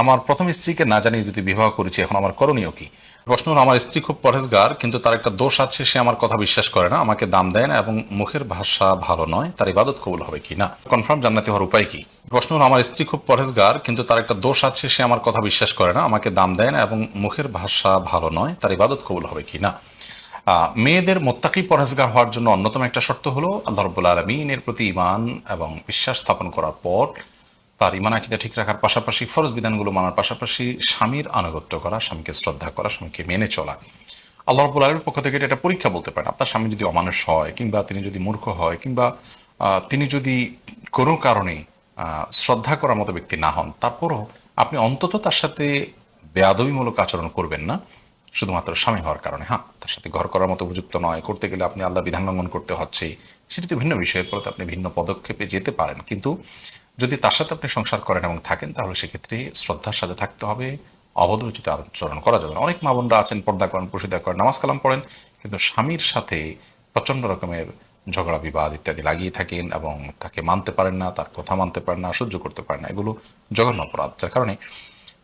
আমার প্রথম স্ত্রীকে না জানিয়ে যদি বিবাহ করেছি, এখন আমার করণীয় কি? প্রশ্ন হলো, আমার স্ত্রী খুব পরহেজগার, কিন্তু তার একটা দোষ আছে, সে আমার কথা বিশ্বাস করে না, আমাকে দাম দেয় না এবং মুখের ভাষা ভালো নয়, তার ইবাদত কবুল হবে কি না? কনফার্ম জান্নাতি হওয়ার উপায় কি? প্রশ্ন হলো, আমার স্ত্রী খুব পরহেজগার, কিন্তু তার একটা দোষ আছে, সে আমার কথা বিশ্বাস করে না, আমাকে দাম দেয় না এবং মুখের ভাষা ভালো নয়, তার ইবাদত কবুল হবে কি না? মেয়েদের মোত্তাকি পরহেজগার হওয়ার জন্য অন্যতম একটা শর্ত হলো, আল্লাহ রব্বুল আলমিনের প্রতি ইমান এবং বিশ্বাস স্থাপন করার পর তার ইমান আকিদা ঠিক রাখার পাশাপাশি ফরজ বিধানগুলো মানার পাশাপাশি স্বামীর আনুগত্য করা, স্বামীকে শ্রদ্ধা করা, স্বামীকে মেনে চলা। আল্লাহ রব্বুল আলমীর পক্ষ থেকে এটা পরীক্ষা বলতে পারেন। আপনার স্বামী যদি অমানুষ হয় কিংবা তিনি যদি মূর্খ হয় কিংবা তিনি যদি কোনো কারণে শ্রদ্ধা করার মতো ব্যক্তি না হন, তারপরও আপনি অন্তত তার সাথে বেয়াদবিমূলক আচরণ করবেন না। শুধুমাত্র স্বামী হওয়ার কারণে হ্যাঁ? তার সাথে ঘর করার মতো উপযুক্ত নয়। করতে গেলে আপনি আল্লাহ বিধান লঙ্ঘন করতে হচ্ছে সেটি ভিন্ন বিষয়ের পরে আপনি ভিন্ন পদক্ষেপে যেতে পারেন। কিন্তু যদি তার সাথে আপনি সংসার করেন এবং থাকেন, তাহলে সেক্ষেত্রে শ্রদ্ধার সাথে থাকতে হবে অবদরচিত আচরণ করা যাবে না। অনেক মা বোনরা আছেন, পর্দা করেন প্রসিদ্ধা করেন, নামাজ কালাম পড়েন, কিন্তু স্বামীর সাথে প্রচণ্ড রকমের ঝগড়া, বিবাদ ইত্যাদি লাগিয়ে থাকেন এবং তাকে মানতে পারেন না, তার কথা মানতে পারেন না, সহ্য করতে পারেন না। এগুলো জঘন্য অপরাধ, যার কারণে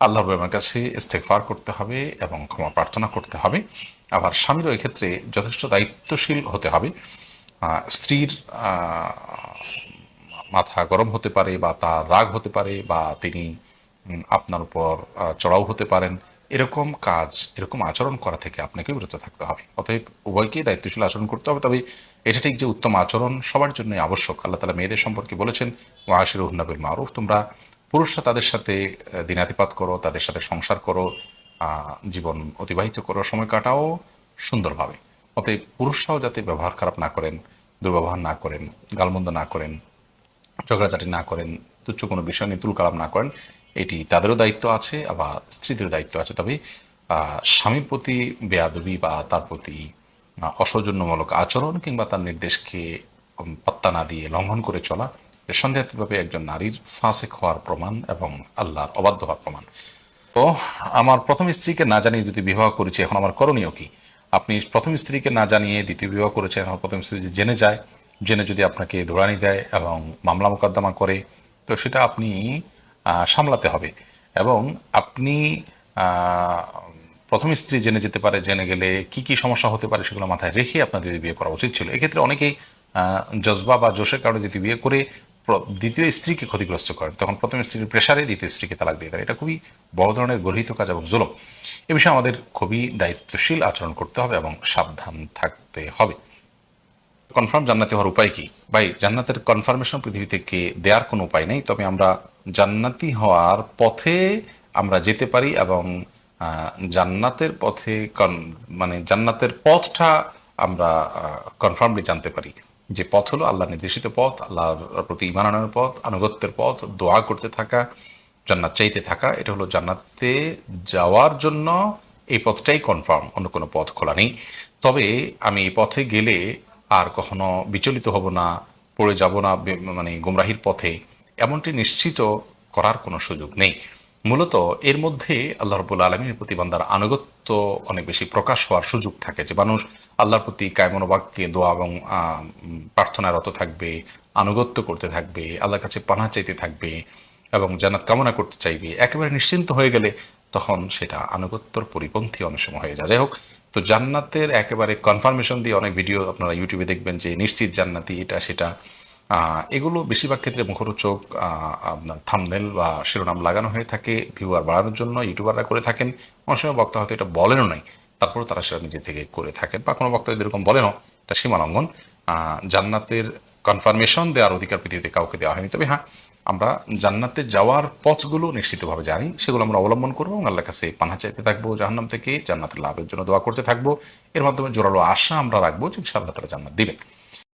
আল্লাহর রবের কাছে ইস্তেকফার করতে হবে এবং ক্ষমা প্রার্থনা করতে হবে। আবার স্বামীরও এক্ষেত্রে যথেষ্ট দায়িত্বশীল হতে হবে। স্ত্রীর মাথা গরম হতে পারে বা তার রাগ হতে পারে বা তিনি আপনার উপর চড়াও হতে পারেন। এরকম কাজ, এরকম আচরণ করা থেকে আপনাকে বিরত থাকতে হবে। অতএব উভয়কেই দায়িত্বশীল আচরণ করতে হবে। তবে এটা ঠিক যে উত্তম আচরণ সবার জন্যই আবশ্যক। আল্লাহ তালা মেয়েদের সম্পর্কে বলেছেন ওয়াশির উন্নবিল মারুফ। তোমরা পুরুষরা তাদের সাথে দিনাতিপাত করো, তাদের সাথে সংসার করো জীবন অতিবাহিত করো, সময় কাটাও সুন্দরভাবে। অতএব পুরুষরাও যাতে ব্যবহার খারাপ না করেন, দুর্ব্যবহার না করেন, গালমন্দ না করেন, ঝগড়াঝাটি না করেন, তুচ্ছ কোনো বিষয় নিয়ে তুল কালাম না করেন, এটি তাদেরও দায়িত্ব আছে, আবার স্ত্রীদেরও দায়িত্ব আছে। তবে স্বামীর প্রতি বেয়াদবি বা তার প্রতি অসৌজন্যমূলক আচরণ কিংবা তার নির্দেশকে পাত্তা না দিয়ে লঙ্ঘন করে চলা সন্দেহাতীতভাবে একজন নারীর ফাঁসেক হওয়ার প্রমাণ এবং আল্লাহর অবাধ্য হওয়ার প্রমাণ। তো, আমার প্রথম স্ত্রীকে না জানিয়ে যদি বিবাহ করেছি, এখন আমার করণীয় কি? আপনি প্রথম স্ত্রীকে না জানিয়ে দ্বিতীয় বিবাহ করেছেন আমার প্রথম স্ত্রী যদি জেনে যায়, জেনে যদি আপনাকে দৌড়ানি দেয় এবং মামলা মোকদ্দমা করে, তো সেটা আপনি সামলাতে হবে। এবং আপনি প্রথম স্ত্রী জেনে যেতে পারে, জেনে গেলে কি কি সমস্যা হতে পারে সেগুলো মাথায় রেখে আপনাদের বিয়ে করা উচিত ছিল। এক্ষেত্রে অনেকেই জজবা বা জোশের কারণে যদি বিয়ে করে দ্বিতীয় স্ত্রীকে ক্ষতিগ্রস্ত করেন। তখন প্রথম স্ত্রীর প্রেশারে দ্বিতীয় স্ত্রীকে তালাক দিয়ে দেয় এটা খুবই বড় ধরনের গর্হিত কাজ এবং জুলম। এ বিষয়ে আমাদের খুবই দায়িত্বশীল আচরণ করতে হবে এবং সাবধান থাকতে হবে। কনফার্ম জান্নাতি হওয়ার উপায় কি? ভাই, জান্নাতের কনফার্মেশন পৃথিবী থেকে দেওয়ার কোনো উপায় নেই। তবে আমরা জান্নাতি হওয়ার পথে আমরা যেতে পারি এবং জান্নাতের পথে মানে জান্নাতের পথটা আমরা কনফার্মলি জানতে পারি। যে পথ হলো আল্লাহ নির্দেশিত পথ, আল্লাহর প্রতি ইমান আনার পথ, আনুগত্যের পথ, দোয়া করতে থাকা, জান্নাত চাইতে থাকা, এটা হলো জান্নাতে যাওয়ার জন্য এই পথটাই কনফার্ম অন্য কোনো পথ খোলা নেই। তবে আমি এই পথে গেলে আর কখনো বিচলিত হব না, পড়ে যাব না মানে গুমরাহির পথে, এমনটি নিশ্চিত করার কোনো সুযোগ নেই। মূলত এর মধ্যে আল্লাহ রবুল্লা আলমীর প্রতি বান্দার আনুগত্য অনেক বেশি প্রকাশ হওয়ার সুযোগ থাকে। যে মানুষ আল্লাহর প্রতি কায়মনোবাক্যে দোয়া এবং আহ, উম, প্রার্থনায় রত থাকবে আনুগত্য করতে থাকবে আল্লাহর কাছে পানা চাইতে থাকবে এবং জান্নাত কামনা করতে চাইবে একেবারে নিশ্চিন্ত হয়ে গেলে তখন সেটা আনুগত্যর পরিপন্থী অনেক সময় হয়ে যায়। যাই হোক তো জান্নাতের একেবারে কনফার্মেশন দিয়ে অনেক ভিডিও আপনারা ইউটিউবে দেখবেন যে নিশ্চিত জান্নাতি এটা সেটা এগুলো বেশিরভাগ ক্ষেত্রে মুখরোচক আপনার থামনেল বা শিরোনাম লাগানো হয়ে থাকে ভিউয়ার বাড়ানোর জন্য ইউটিউবাররা করে থাকেন। অনেক সময় বক্তা হয়তো এটা বলেনও নাই। তারপরে তারা সেটা নিজে থেকে করে থাকেন। বা কোনো বক্তা যদি এরকম বলেনও, এটা সীমালঙ্ঘন। জান্নাতের কনফার্মেশন দেওয়ার অধিকার পৃথিবীতে কাউকে দেওয়া হয়নি। তবে হ্যাঁ আমরা জান্নাতে যাওয়ার পথগুলো নিশ্চিতভাবে জানি। সেগুলো আমরা অবলম্বন করব এবং আল্লাহর কাছে পানা চাইতে থাকব, জাহান্নাম থেকে জান্নাতের লাভের জন্য দোয়া করতে থাকব। এর মাধ্যমে জোরালো আশা আমরা রাখব যে ইনশাআল্লাহ তারা জান্নাত দিবেন।